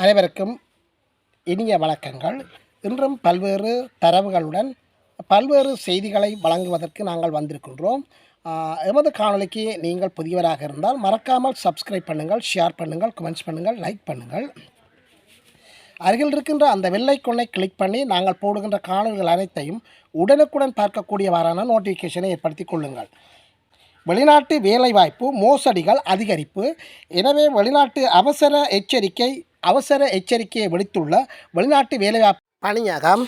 அனைவருக்கும் இனிய வணக்கங்கள். இன்றும் பல்வேறு தரவுகளுடன் பல்வேறு செய்திகளை வழங்குவதற்கு நாங்கள் வந்திருக்கின்றோம். எமது காணொளிக்கு நீங்கள் புதியவராக இருந்தால் மறக்காமல் சப்ஸ்கிரைப் பண்ணுங்கள் ஷேர் பண்ணுங்கள் கமெண்ட்ஸ் பண்ணுங்கள் லைக் பண்ணுங்கள். அருகில் இருக்கின்ற அந்த வெள்ளை கொண்டை கிளிக் பண்ணி நாங்கள் போடுகின்ற காணொளிகள் அனைத்தையும் உடனுக்குடன் பார்க்கக்கூடியவாறான நோட்டிஃபிகேஷனை ஏற்படுத்தி கொள்ளுங்கள். வெளிநாட்டு வேலைவாய்ப்பு மோசடிகள் அதிகரிப்பு. எனவே வெளிநாட்டு அவசர எச்சரிக்கை அவசர எச்சரிக்கையை விடுத்துள்ள வெளிநாட்டு வேலைவாய்ப்பு பணியகம்.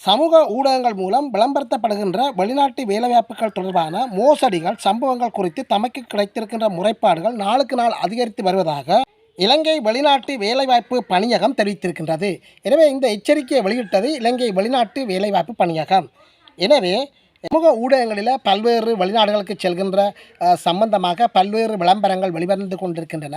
சமூக ஊடகங்கள் மூலம் விளம்பரப்படுத்தப்படுகின்ற வெளிநாட்டு வேலைவாய்ப்புகள் தொடர்பான மோசடிகள் சம்பவங்கள் குறித்து தமக்கு கிடைத்திருக்கின்ற முறைப்பாடுகள் நாளுக்கு நாள் அதிகரித்து வருவதாக இலங்கை வெளிநாட்டு வேலைவாய்ப்பு பணியகம் தெரிவித்திருக்கின்றது. எனவே இந்த எச்சரிக்கையை வெளியிட்டது இலங்கை வெளிநாட்டு வேலைவாய்ப்பு பணியகம். எனவே சமூக ஊடகங்களில் பல்வேறு வெளிநாடுகளுக்கு செல்கின்ற சம்பந்தமாக பல்வேறு விளம்பரங்கள் வெளிவந்து கொண்டிருக்கின்றன.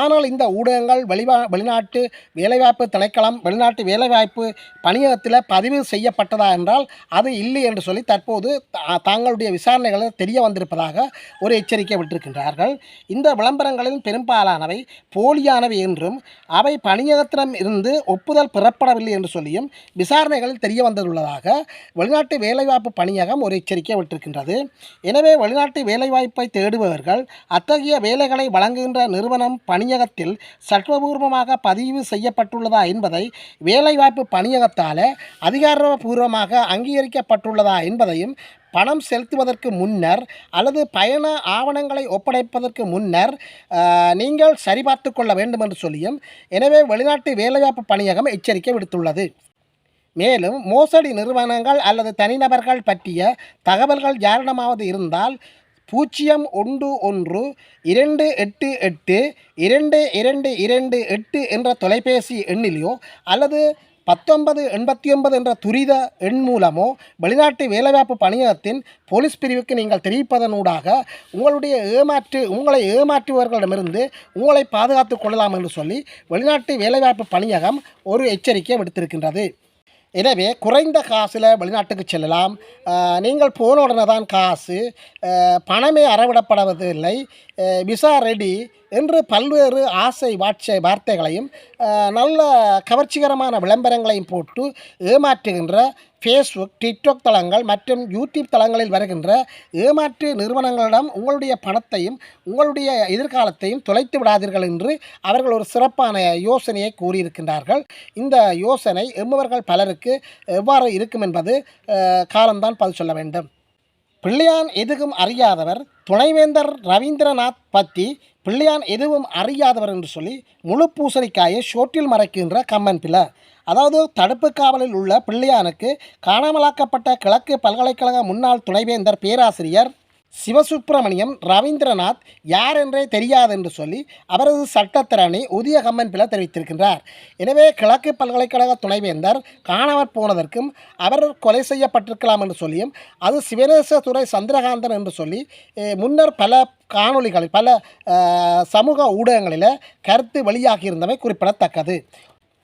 ஆனால் இந்த ஊடகங்கள் வெளிவா வெளிநாட்டு வேலைவாய்ப்பு திணைக்களம் வெளிநாட்டு வேலைவாய்ப்பு பணியகத்தில் பதிவு செய்யப்பட்டதா என்றால் அது இல்லை என்று சொல்லி தற்போது தாங்களுடைய விசாரணைகளில் தெரிய வந்திருப்பதாக ஒரு எச்சரிக்கை விட்டிருக்கின்றார்கள். இந்த விளம்பரங்களில் பெரும்பாலானவை போலியானவை என்றும் அவை பணியகத்திடம் இருந்து ஒப்புதல் பெறப்படவில்லை என்று சொல்லியும் விசாரணைகளில் தெரிய வந்துள்ளதாக வெளிநாட்டு வேலைவாய்ப்பு பணியகம் ஒரு எச்சரிக்கை விட்டிருக்கின்றது எனவே வெளிநாட்டு வேலைவாய்ப்பை தேடுபவர்கள் அத்தகைய வேலைகளை வழங்குகின்ற நிறுவனம் பணியகத்தில் சட்டபூர்வமாக பதிவு செய்யப்பட்டுள்ளதா என்பதை வேலைவாய்ப்பு பணியகத்தால் அதிகாரபூர்வமாக அங்கீகரிக்கப்பட்டுள்ளதா என்பதையும் பணம் செலுத்துவதற்கு முன்னர் அல்லது பயண ஆவணங்களை ஒப்படைப்பதற்கு முன்னர் நீங்கள் சரிபார்த்து கொள்ள வேண்டும் என்று சொல்லியும் எனவே வெளிநாட்டு வேலைவாய்ப்பு பணியகம் எச்சரிக்கை விடுத்துள்ளது. மேலும் மோசடி நிறுவனங்கள் அல்லது தனிநபர்கள் பற்றிய தகவல்கள் யாரிடமாவது இருந்தால் பூஜ்ஜியம் ஒன்று ஒன்று இரண்டு எட்டு எட்டு இரண்டு இரண்டு இரண்டு எட்டு என்ற தொலைபேசி எண்ணிலோ அல்லது பத்தொன்பது எண்பத்தி ஒன்பது என்ற துரித எண் மூலமோ வெளிநாட்டு வேலைவாய்ப்பு பணியகத்தின் போலீஸ் பிரிவுக்கு நீங்கள் தெரிவிப்பதனூடாக உங்களுடைய ஏமாற்று உங்களை ஏமாற்றுபவர்களிடமிருந்து உங்களை பாதுகாத்துக் கொள்ளலாம் என்று சொல்லி வெளிநாட்டு வேலைவாய்ப்பு பணியகம் ஒரு எச்சரிக்கை விடுத்திருக்கின்றது. எனவே குறைந்த காசில் வெளிநாட்டுக்கு செல்லலாம். நீங்கள் போன உடனே தான் காசு பணமே அறவிடப்படுவதில்லை. விசா ரெடி என்று பல்வேறு ஆசை வாட்சை வார்த்தைகளையும் நல்ல கவர்ச்சிகரமான விளம்பரங்களையும் போட்டு ஏமாற்றுகின்ற ஃபேஸ்புக் டிக்டாக் தளங்கள் மற்றும் யூடியூப் தளங்களில் வருகின்ற ஏமாற்று நிறுவனங்களிடம் உங்களுடைய பணத்தையும் உங்களுடைய எதிர்காலத்தையும் தொலைத்து விடாதீர்கள் என்று அவர்கள் ஒரு சிறப்பான யோசனையை கூறியிருக்கின்றார்கள். இந்த யோசனை எம்மவர்கள் பலருக்கு எவ்வாறு இருக்கும் என்பது காலம்தான் பதில் சொல்ல வேண்டும். பிள்ளையான் எதுவும் அறியாதவர் துணைவேந்தர் ரவீந்திரநாத் பற்றி பிள்ளையான் எதுவும் அறியாதவர் என்று சொல்லி முழு பூசணிக்காயை ஷோட்டில் மறைக்கின்ற கம்மன் பிள்ளை. அதாவது தடுப்பு காவலில் உள்ள பிள்ளையானுக்கு காணாமலாக்கப்பட்ட கிழக்கு பல்கலைக்கழக முன்னாள் துணைவேந்தர் பேராசிரியர் சிவசுப்பிரமணியம் ரவீந்திரநாத் யார் என்றே தெரியாது என்று சொல்லி அவரது சட்டத்திறனை உதய கம்மன் பிள்ளை தெரிவித்திருக்கின்றார். எனவே கிழக்கு பல்கலைக்கழக துணைவேந்தர் காணாமற் போனதற்கும் அவர் கொலை செய்யப்பட்டிருக்கலாம் என்று சொல்லியும் அது சிவனேசதுரை சந்திரகாந்தன் என்று சொல்லி முன்னர் பல காணொளிகளில் பல சமூக ஊடகங்களில் கருத்து வெளியாகியிருந்தமை குறிப்பிடத்தக்கது.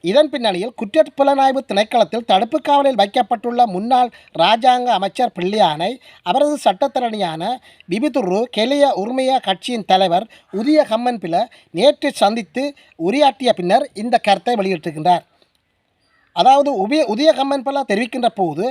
இதன் பின்னணியில் குற்றப்புலனாய்வு திணைக்களத்தில் தடுப்பு காவலில் வைக்கப்பட்டுள்ள முன்னாள் இராஜாங்க அமைச்சர் பிள்ளையானை அவரது சட்டத்தரணியான பிபிதுரு கெலிய உரிமைய கட்சியின் தலைவர் உதிய கம்மன் பில நேற்று சந்தித்து உரையாற்றிய பின்னர் இந்த கருத்தை வெளியிட்டிருக்கின்றார். அதாவது உபய உதய கம்மன்பில தெரிவிக்கின்ற போது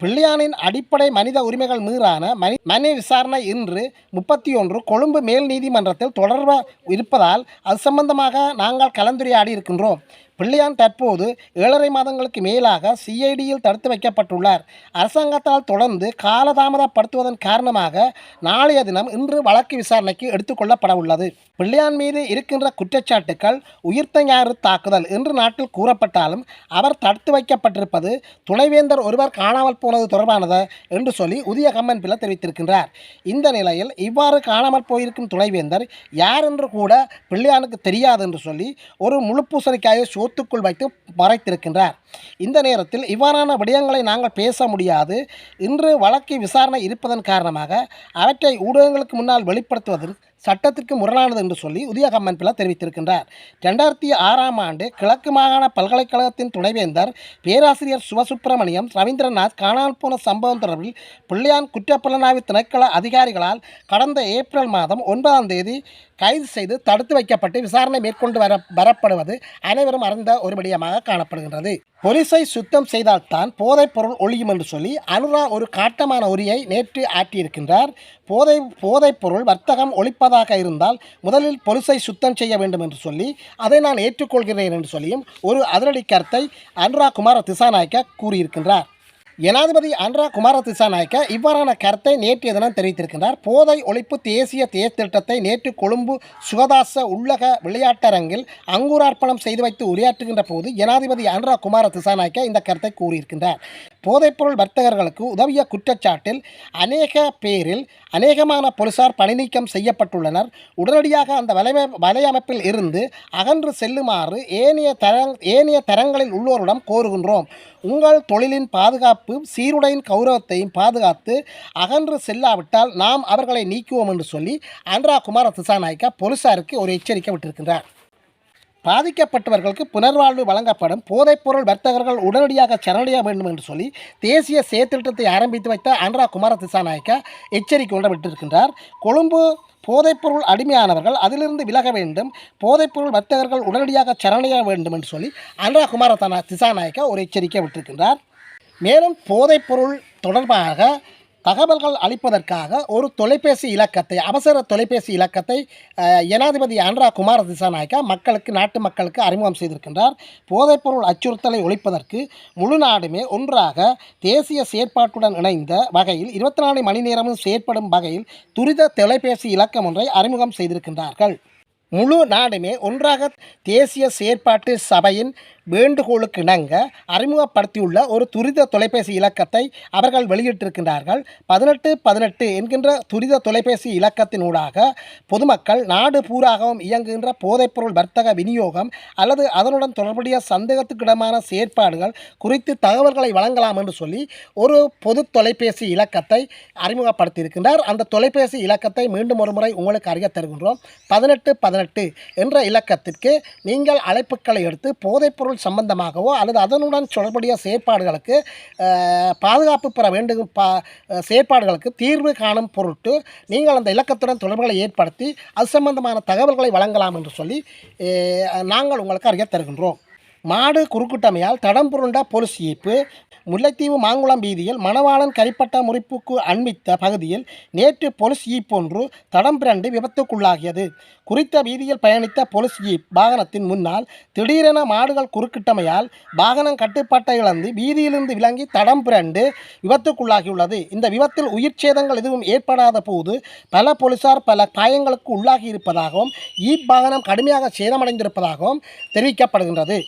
பிள்ளையானின் அடிப்படை மனித உரிமைகள் மீறான மனி மனு விசாரணை இன்று முப்பத்தி ஒன்று கொழும்பு மேல் நீதிமன்றத்தில் தொடர்பாக இருப்பதால் அது சம்பந்தமாக நாங்கள் கலந்துரையாடி இருக்கின்றோம். பிள்ளையான் தற்போது ஏழரை மாதங்களுக்கு மேலாக சிஐடியில் தடுத்து வைக்கப்பட்டுள்ளார். அரசாங்கத்தால் தொடர்ந்து காலதாமதப்படுத்துவதன் காரணமாக நாளைய தினம் இன்று வழக்கு விசாரணைக்கு எடுத்துக்கொள்ளப்பட உள்ளது. பிள்ளையான் மீது இருக்கின்ற குற்றச்சாட்டுக்கள் உயிர்த்த ஞாயிறு தாக்குதல் என்று நாட்டில் கூறப்பட்டாலும் அவர் தடுத்து வைக்கப்பட்டிருப்பது துணைவேந்தர் ஒருவர் காணாமல் போனது தொடர்பானது என்று சொல்லி உதய கம்மன் பிள்ளை தெரிவித்திருக்கின்றார். இந்த நிலையில் இவ்வாறு காணாமல் போயிருக்கும் துணைவேந்தர் யார் என்று கூட பிள்ளையானுக்கு தெரியாது என்று சொல்லி ஒரு முழு பூசணிக்காயை சோத்துக்குள் வைத்து மறைத்திருக்கின்றார். இந்த நேரத்தில் இவ்வாறான விடயங்களை நாங்கள் பேச முடியாது. இன்று வழக்கு விசாரணை இருப்பதன் காரணமாக அவற்றை ஊடகங்களுக்கு முன்னால் வெளிப்படுத்துவதற்கு சட்டத்திற்கு முரணானது என்று சொல்லி உதய கம்மன்பில தெரிவித்திருக்கின்றார். ரெண்டாயிரத்தி ஆறாம் ஆண்டு கிழக்கு மாகாண பல்கலைக்கழகத்தின் துணைவேந்தர் பேராசிரியர் சிவசுப்பிரமணியம் ரவீந்திரநாத் காணாமல் போன சம்பவம் தொடர்பில் பிள்ளையான் குற்றப்புலனாய்வு திணைக்கள அதிகாரிகளால் கடந்த ஏப்ரல் மாதம் ஒன்பதாம் தேதி கைது செய்து தடுத்து வைக்கப்பட்டு விசாரணை மேற்கொண்டு வர வரப்படுவது அனைவரும் அறிந்த ஒரு விடயமாக காணப்படுகின்றது. போலீஸை சுத்தம் செய்தால்தான் போதைப் பொருள் ஒழியும் என்று சொல்லி அனுரா ஒரு காட்டமான உரியை நேற்று ஆற்றியிருக்கின்றார். போதை போதைப் பொருள் வர்த்தகம் ஒழிப்பதாக இருந்தால் முதலில் பொலிசை சுத்தம் செய்ய வேண்டும் என்று சொல்லி அதை நான் ஏற்றுக்கொள்கிறேன் என்று சொல்லியும் ஒரு அதிரடி கருத்தை அனுரா குமார திசாநாயக்க கூறியிருக்கின்றார். ஜனாதிபதி அன்ரா குமார திசாநாயக்க இவ்வாறான கருத்தை நேற்றைய தினம் தெரிவித்திருக்கின்றார். போதை ஒழிப்பு தேசிய தேர் திட்டத்தை நேற்று கொழும்பு சுகதாச உள்ளக விளையாட்டரங்கில் அங்குரார்ப்பணம் செய்து வைத்து உரையாற்றுகின்ற போது ஜனாதிபதி அன்ரா குமார திசாநாயக்க இந்த கருத்தை கூறியிருக்கின்றார். போதைப்பொருள் வர்த்தகர்களுக்கு உதவிய குற்றச்சாட்டில் அநேக பேரில் அநேகமான போலீசார் பணிநீக்கம் செய்யப்பட்டுள்ளனர். உடனடியாக அந்த வலைய வலையமைப்பில் இருந்து அகன்று செல்லுமாறு ஏனைய தரங் ஏனைய தரங்களில் உள்ளோரிடம் கோருகின்றோம். உங்கள் தொழிலின் பாதுகாப்பு சீருடையின் கௌரவத்தையும் பாதுகாத்து அகன்று செல்லாவிட்டால் நாம் அவர்களை நீக்குவோம் என்று சொல்லி அன்ரா குமார திசாநாயக்கா போலீசாருக்கு ஒரு எச்சரிக்கை விட்டிருக்கின்றார். பாதிக்கப்பட்டவர்களுக்கு புனர்வாழ்வு வழங்கப்படும் போதைப்பொருள் வர்த்தகர்கள் உடனடியாக சரணடைய வேண்டும் என்று சொல்லி தேசிய செயற்திட்டத்தை ஆரம்பித்து வைத்த அன்ரா குமார திசாநாயக்கா எச்சரிக்கை ஒன்று விட்டிருக்கின்றார். கொழும்பு போதைப்பொருள் அடிமையானவர்கள் அதிலிருந்து விலக வேண்டும் போதைப்பொருள் வர்த்தகர்கள் உடனடியாக சரணடைய வேண்டும் என்று சொல்லி அன்ரா குமார திசாநாயக்கா ஒரு எச்சரிக்கை விட்டிருக்கின்றார். மேலும் போதைப்பொருள் தொடர்பாக தகவல்கள் அளிப்பதற்காக ஒரு தொலைபேசி இலக்கத்தை அவசர தொலைபேசி இலக்கத்தை ஜனாதிபதி அன்ரா குமார திசாநாயக்கா மக்களுக்கு நாட்டு மக்களுக்கு அறிமுகம் செய்திருக்கின்றார். போதைப்பொருள் அச்சுறுத்தலை ஒழிப்பதற்கு முழு நாடுமே ஒன்றாக தேசிய செயற்பாட்டுடன் இணைந்த வகையில் இருபத்தி நாலு மணி நேரமும் செயற்படும் வகையில் துரித தொலைபேசி இலக்கம் ஒன்றை அறிமுகம் செய்திருக்கின்றார்கள். முழு நாடுமே ஒன்றாக தேசிய செயற்பாட்டு சபையின் வேண்டுகோளுக்கு இணங்க அறிமுகப்படுத்தியுள்ள ஒரு துரித தொலைபேசி இலக்கத்தை அவர்கள் வெளியிட்டிருக்கின்றார்கள். பதினெட்டு பதினெட்டு என்கின்ற துரித தொலைபேசி இலக்கத்தினூடாக பொதுமக்கள் நாடு பூராகவும் இயங்குகின்ற போதைப்பொருள் வர்த்தக விநியோகம் அல்லது அதனுடன் தொடர்புடைய சந்தேகத்துக்கிடமான செயற்பாடுகள் குறித்து தகவல்களை வழங்கலாம் என்று சொல்லி ஒரு பொது தொலைபேசி இலக்கத்தை அறிமுகப்படுத்தியிருக்கின்றார். அந்த தொலைபேசி இலக்கத்தை மீண்டும் ஒரு முறை உங்களுக்கு அறிய தருகின்றோம். பதினெட்டு பதினெட்டு என்ற இலக்கத்திற்கு நீங்கள் அழைப்புகளை எடுத்து போதைப்பொருள் சம்பந்தமாகவோ அல்லது அதனுடன் தொடர்புடைய செயற்பாடுகளுக்கு பாதுகாப்பு பெற வேண்டும் பா செயற்பாடுகளுக்கு தீர்வு காணும் பொருட்டு நீங்கள் அந்த இலக்கத்துடன் தொடர்புகளை ஏற்படுத்தி அது சம்பந்தமான தகவல்களை வழங்கலாம் என்று சொல்லி நாங்கள் உங்களுக்கு அறிய தருகின்றோம். மாடு குறுக்கிட்டமையால் தடம் புரண்ட போலீஸ் ஈப்பு முல்லைத்தீவு மாங்குளம் வீதியில் மணவாளன் கரிப்பட்ட முறிப்புக்கு அண்மித்த பகுதியில் நேற்று போலீஸ் ஈப் ஒன்று தடம் பிறண்டு விபத்துக்குள்ளாகியது. குறித்த வீதியில் பயணித்த போலீஸ் ஜீப் வாகனத்தின் முன்னால் திடீரென மாடுகள் குறுக்கிட்டமையால் வாகனம் கட்டுப்பாட்டை இழந்து வீதியிலிருந்து விலங்கி தடம் பிறண்டு விபத்துக்குள்ளாகியுள்ளது. இந்த விபத்தில் உயிர் சேதங்கள் எதுவும் ஏற்படாத போது பல போலீசார் பல காயங்களுக்கு உள்ளாகி இருப்பதாகவும் ஈப் வாகனம் கடுமையாக சேதமடைந்திருப்பதாகவும் தெரிவிக்கப்படுகின்றது.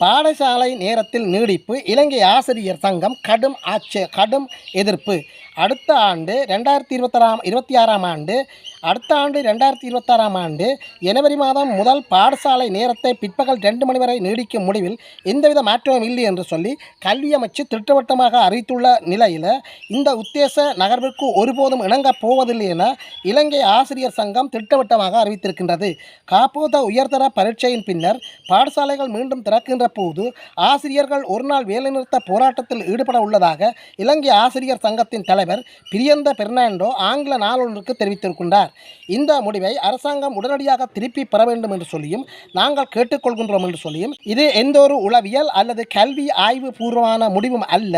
பாடசாலை நேரத்தில் நீடிப்பு இலங்கை ஆசிரியர் சங்கம் கடும் ஆட்சே கடும் எதிர்ப்பு. அடுத்த ஆண்டு ரெண்டாயிரத்தி இருபத்தாறாம் இருபத்தி ஆறாம் ஆண்டு அடுத்த ஆண்டு ரெண்டாயிரத்தி இருபத்தாறாம் ஆண்டு ஜனவரி மாதம் முதல் பாடசாலை நேரத்தை பிற்பகல் ரெண்டு மணி வரை நீடிக்கும் முடிவில் எந்தவித மாற்றமும் இல்லை என்று சொல்லி கல்வி அமைச்சு திட்டவட்டமாக அறிவித்துள்ள நிலையில் இந்த உத்தேச நகர்விற்கு ஒருபோதும் இணங்கப் போவதில்லை என இலங்கை ஆசிரியர் சங்கம் திட்டவட்டமாக அறிவித்திருக்கின்றது. காப்போத உயர்தர பரீட்சையின் பின்னர் பாடசாலைகள் மீண்டும் திறக்கின்ற போது ஆசிரியர்கள் ஒருநாள் வேலைநிறுத்த போராட்டத்தில் ஈடுபட உள்ளதாக இலங்கை ஆசிரியர் சங்கத்தின் தலைவர் பிரியந்த பெர்னாண்டோ ஆங்கில நாளொன்றுக்கு தெரிவித்திருக்கின்றார். இந்த முடிவை அரசாங்கம் உடனடியாக திருப்பி பெற வேண்டும் என்று சொல்லியும் நாங்கள் கேட்டுக்கொள்கின்றோம் என்று சொல்லியும் இது எந்த ஒரு உளவியல் அல்லது கல்வி ஆய்வு பூர்வமான முடிவும் அல்ல.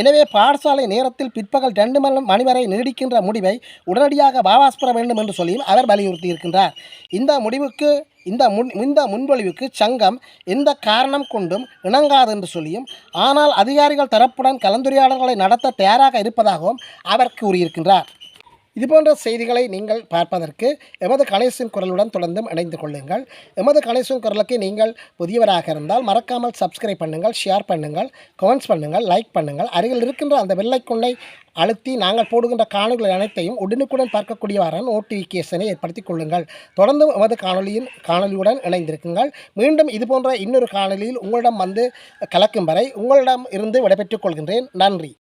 எனவே பாடசாலை நேரத்தில் பிற்பகல் ரெண்டு மணி வரை நீடிக்கின்ற முடிவை உடனடியாக பாபாஸ் பெற வேண்டும் என்று சொல்லியும் அவர் வலியுறுத்தியிருக்கின்றார். இந்த முடிவுக்கு இந்த முன் இந்த முன்மொழிவுக்கு சங்கம் எந்த காரணம் கொண்டும் இணங்காது என்று சொல்லியும் ஆனால் அதிகாரிகள் தரப்புடன் கலந்துரையாடல்களை நடத்த தயாராக இருப்பதாகவும் அவர் கூறியிருக்கின்றார். இதுபோன்ற செய்திகளை நீங்கள் பார்ப்பதற்கு எமது கணேசன் குரலுடன் தொடர்ந்தும் இணைந்து கொள்ளுங்கள். எமது கணேசன் குரலுக்கு நீங்கள் புதியவராக இருந்தால் மறக்காமல் சப்ஸ்கிரைப் பண்ணுங்கள் ஷேர் பண்ணுங்கள் கமெண்ட்ஸ் பண்ணுங்கள் லைக் பண்ணுங்கள். அருகில் இருக்கின்ற அந்த வெள்ளைக்கொண்டை அழுத்தி நாங்கள் போடுகின்ற காணொலிகள் அனைத்தையும் உடனுக்குடன் பார்க்கக்கூடியவாறு நோட்டிஃபிகேஷனை ஏற்படுத்திக் கொள்ளுங்கள். தொடர்ந்தும் எமது காணொலியின் காணொலியுடன் இணைந்திருக்குங்கள். மீண்டும் இதுபோன்ற இன்னொரு காணொலியில் உங்களிடம் வந்து கலக்கும் வரை உங்களிடம் இருந்து விடைபெற்றுக் கொள்கின்றேன். நன்றி.